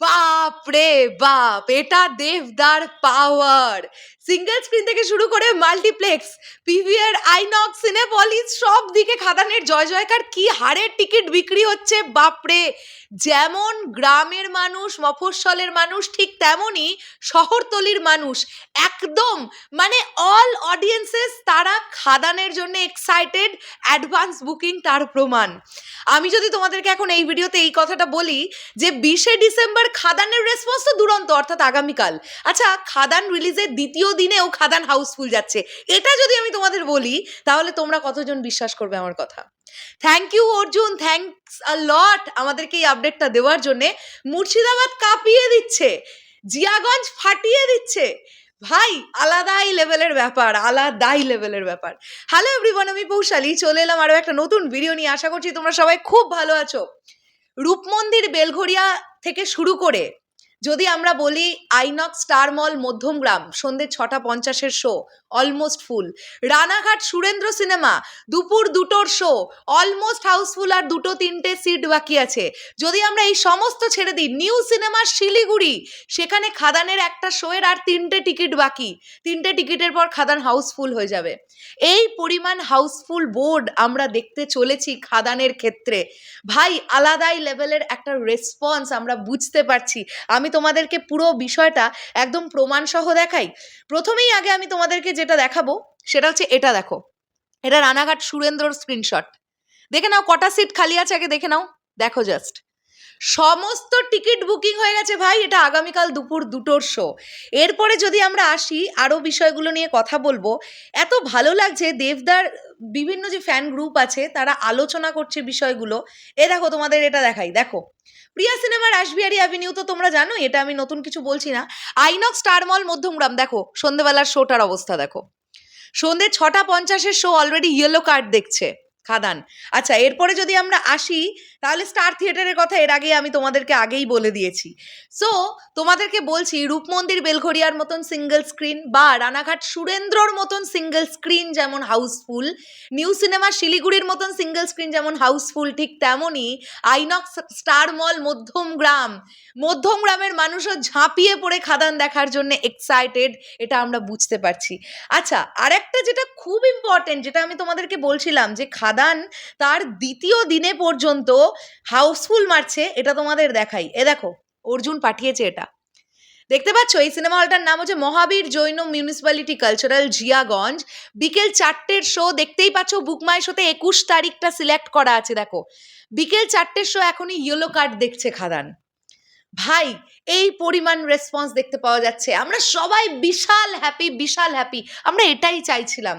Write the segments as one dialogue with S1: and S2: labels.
S1: Bye. বাপ রে বাপ, এটা দেবদার পাওয়ার সিঙ্গেল স্ক্রিন থেকে শুরু করে মাল্টিপ্লেক্স পিভিআর আইনক্স সিনেপলিস সব দিকে খাদানের জয় জয়কার, কি হারের টিকিট বিক্রি হচ্ছে বাপরে। যেমন গ্রামের মানুষ, মফস্বলের মানুষ, ঠিক তেমনই শহরতলির মানুষ। একদম মানে অল অডিয়েন্সেস তারা খাদানের জন্য এক্সাইটেড অ্যাডভান্স বুকিং তার প্রমাণ। আমি যদি তোমাদেরকে এখন এই ভিডিওতে এই কথাটা বলি যে বিশে ডিসেম্বর খাদানের রেসপন্স তো দুরন্ত, অর্থাৎ আগামীকাল। আচ্ছা খাদান রিলিজের দ্বিতীয় দিনেও খাদান হাউসফুল যাচ্ছে। এটা যদি আমি তোমাদের বলি, তাহলে তোমরা কতজন বিশ্বাস করবে আমার কথা? Thank you Arjun thanks a lot আমাদেরকে এই আপডেটটা দেওয়ার জন্যে। মুর্শিদাবাদ কাঁপিয়ে দিচ্ছে, জিয়াগঞ্জ ফাটিয়ে দিচ্ছে। ভাই, আলাদাই লেভেলের ব্যাপার, আলাদাই লেভেলের ব্যাপার। হ্যালো এভরিওয়ান আমি পৌশালী চলে এলাম আরও একটা নতুন ভিডিও নিয়ে। আশা করছি তোমরা সবাই খুব ভালো আছো। রূপমন্দির বেলঘরিয়া থেকে শুরু করে যদি আমরা বলি আইনক স্টার মল মধ্যমগ্রাম সন্ধ্যে ছটা পঞ্চাশের show almost full Ranaghat Surendra cinema দুপুর দুটোর শো অলমোস্ট হাউসফুল আর দুটো তিনটে সিট বাকি আছে। যদি আমরা এই সমস্ত ছেড়ে দিই নিউ সিনেমা শিলিগুড়ি, সেখানে খাদানের একটা শোয়ের আর তিনটে টিকিট বাকি। তিনটে টিকিটের পর খাদান হাউসফুল হয়ে যাবে। এই পরিমাণ হাউসফুল বোর্ড আমরা দেখতে চলেছি খাদানের ক্ষেত্রে। ভাই, আলাদাই লেভেলের একটা রেসপন্স আমরা বুঝতে পারছি। আমি তোমাদেরকে পুরো বিষয়টা একদম প্রমাণসহ দেখাই। প্রথমেই আগে আমি তোমাদেরকে যেটা দেখাবো, সেটা হচ্ছে এটা দেখো। এটা রানাঘাট সুরেন্দ্রর স্ক্রিনশট দেখে নাও, কটা সিট খালি আছে আগে দেখে নাও। দেখো জাস্ট সমস্ত টিকিট বুকিং হয়ে গেছে ভাই, এটা আগামীকাল দুপুর দুটোর শো এরপরে যদি আমরা আসি আরও বিষয়গুলো নিয়ে কথা বলব, এত ভালো লাগছে দেবদার বিভিন্ন যে ফ্যান গ্রুপ আছে, তারা আলোচনা করছে বিষয়গুলো। এ দেখো তোমাদের এটা দেখাই, দেখো। প্রিয়া সিনেমার রাসবিহারি অ্যাভিনিউ তো তোমরা জানো, এটা আমি নতুন কিছু বলছি না। আইনক স্টার মল মধ্যমগ্রাম, দেখো সন্ধেবেলার শোটার অবস্থা, দেখো। সন্ধে ছটা পঞ্চাশের শো অলরেডি ইয়েলো কার্ড দেখছে। খাদান। আচ্ছা এরপরে যদি আমরা আসি, তাহলে স্টার থিয়েটারের কথা এর আগে আমি তোমাদেরকে আগেই বলে দিয়েছি। সো তোমাদেরকে বলছি রূপমন্দির বেলঘরিয়ার মতন সিঙ্গেল স্ক্রিন বা রানাঘাট সুরেন্দ্রর মতন সিঙ্গেল স্ক্রিন যেমন হাউসফুল নিউ সিনেমা শিলিগুড়ির মতন সিঙ্গেল স্ক্রিন যেমন হাউসফুল ঠিক তেমনই আইনক্স স্টার মল মধ্যমগ্রাম মধ্যমগ্রামের মানুষও ঝাঁপিয়ে পড়ে খাদান দেখার জন্য এক্সাইটেড এটা আমরা বুঝতে পারছি। আচ্ছা আরেকটা যেটা খুব ইম্পর্টেন্ট যেটা আমি তোমাদেরকে বলছিলাম যে খাদান তার দ্বিতীয় দিনে পর্যন্ত হাউসফুল মারছে, এটা তোমাদের দেখাই। এ দেখো, অর্জুন পাঠিয়েছে এটা। দেখতে পাচ্ছ, এই সিনেমা হলটার নাম হচ্ছে মহাবীর জৈন মিউনিসিপ্যালিটি কালচারাল জিয়াগঞ্জ। বিকেল চারটের শো দেখতেই পাচ্ছ বুকমাই শোতে একুশ তারিখটা সিলেক্ট করা আছে, দেখো। বিকেল চারটের শো এখনই ইয়েলো কার্ড দেখছে খাদান। ভাই, এই পরিমাণ রেসপন্স দেখতে পাওয়া যাচ্ছে। আমরা সবাই বিশাল হ্যাপি বিশাল হ্যাপি আমরা এটাই চাইছিলাম।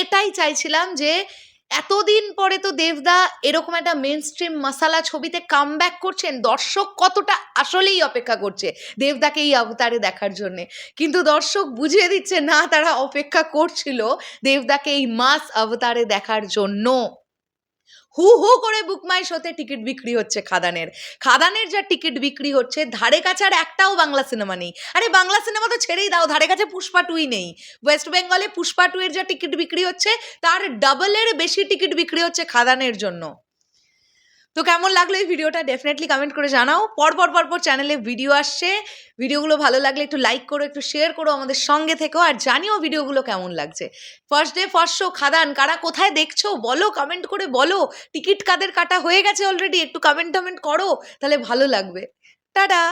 S1: এটাই চাইছিলাম যে এতদিন পরে তো দেবদা এরকম একটা মেন স্ট্রিম মশালা ছবিতে কাম করছেন। দর্শক কতটা আসলেই অপেক্ষা করছে দেবদাকে এই অবতারে দেখার জন্য। কিন্তু দর্শক বুঝিয়ে দিচ্ছে, না, তারা অপেক্ষা করছিল দেবদাকে এই মাস অবতারে দেখার জন্য। হু হু করে বুকমাই শোতে টিকিট বিক্রি হচ্ছে খাদানের। খাদানের যা টিকিট বিক্রি হচ্ছে, ধারে কাছে আর একটাও বাংলা সিনেমা নেই। আরে বাংলা সিনেমা তো ছেড়েই দাও, ধারে কাছে পুষ্পা টুই নেই। ওয়েস্ট বেঙ্গলে পুষ্পা টুয়ের যা টিকিট বিক্রি হচ্ছে, তার ডাবলের বেশি টিকিট বিক্রি হচ্ছে খাদানের জন্য। তো কেমন লাগল এই ভিডিওটা ডেফিনেটলি কমেন্ট করে জানাও। পরপর পরপর চ্যানেলে ভিডিও আসছে। ভিডিওগুলো ভালো লাগলে একটু লাইক করো, একটু শেয়ার করো আমাদের সঙ্গে থেকো আর জানিও ভিডিওগুলো কেমন লাগছে। First day first show Khadaan, কারা কোথায় দেখছ? বলো কমেন্ট করে বলো। টিকিট কাদের কাটা হয়ে গেছে অলরেডি একটু কমেন্ট টমেন্ট করো, তাহলে ভালো লাগবে। টাটা